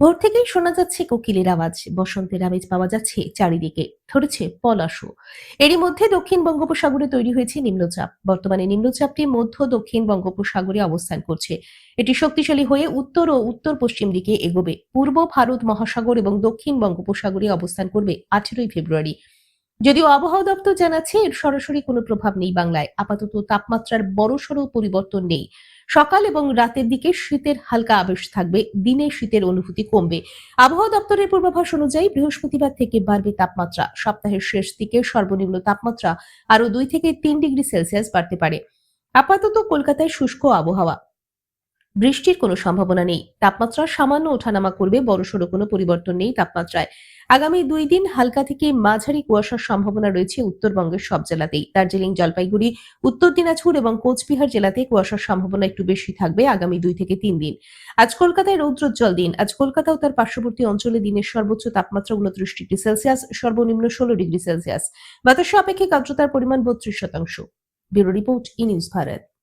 ভোর থেকেই শোনা যাচ্ছে কোকিলের আওয়াজ। বসন্তের আমেজ পাওয়া যাচ্ছে চারিদিকে। ধরেছে পলাশু এরই মধ্যে দক্ষিণ বঙ্গোপসাগরে তৈরি হয়েছে নিম্নচাপ। বর্তমানে নিম্নচাপটি মধ্য দক্ষিণ বঙ্গোপসাগরে অবস্থান করছে। এটি শক্তিশালী হয়ে উত্তর ও উত্তর পশ্চিম দিকে এগোবে। পূর্ব ভারত মহাসাগর এবং দক্ষিণ বঙ্গোপসাগরে অবস্থান করবে আঠেরোই ফেব্রুয়ারি। যদিও আবহাওয়া দপ্তর জানাচ্ছে, এর সরাসরি কোনো প্রভাব নেই বাংলায়। আপাতত তাপমাত্রার বড়সড় পরিবর্তন নেই। সকাল এবং রাতের দিকে শীতের হালকা আবেশ থাকবে, দিনে শীতের অনুভূতি কমবে। আবহাওয়া দপ্তরের পূর্বাভাস অনুযায়ী বৃহস্পতিবার থেকে বাড়বে তাপমাত্রা। সপ্তাহের শেষ দিকে সর্বনিম্ন তাপমাত্রা আরও দুই থেকে তিন ডিগ্রি সেলসিয়াস বাড়তে পারে। আপাতত কলকাতায় শুষ্ক আবহাওয়া। বৃষ্টির কোনো সম্ভাবনা নেই। তাপমাত্রা সামান্য ওঠানামা করবে, বড়সড় কোনো পরিবর্তন নেই তাপমাত্রায়। আগামী দুই দিন হালকা থেকে মাঝারি কুয়াশার সম্ভাবনা রয়েছে উত্তরবঙ্গের সব জেলাতেই। দার্জিলিং, জলপাইগুড়ি, উত্তর দিনাজপুর এবং কোচবিহার জেলাতে কুয়াশার সম্ভাবনা একটু বেশি থাকবে আগামী দুই থেকে তিন দিন। আজ কলকাতায় রৌদ্রোজ্জ্বল দিন। আজ কলকাতা ও তার পার্শ্ববর্তী অঞ্চলে দিনের সর্বোচ্চ তাপমাত্রা উনত্রিশ ডিগ্রি সেলসিয়াস, সর্বনিম্ন ষোলো ডিগ্রি সেলসিয়াস। বাতাসে আপেক্ষিক আর্দ্রতার পরিমাণ বত্রিশ শতাংশ। Bureau report E news Bharat.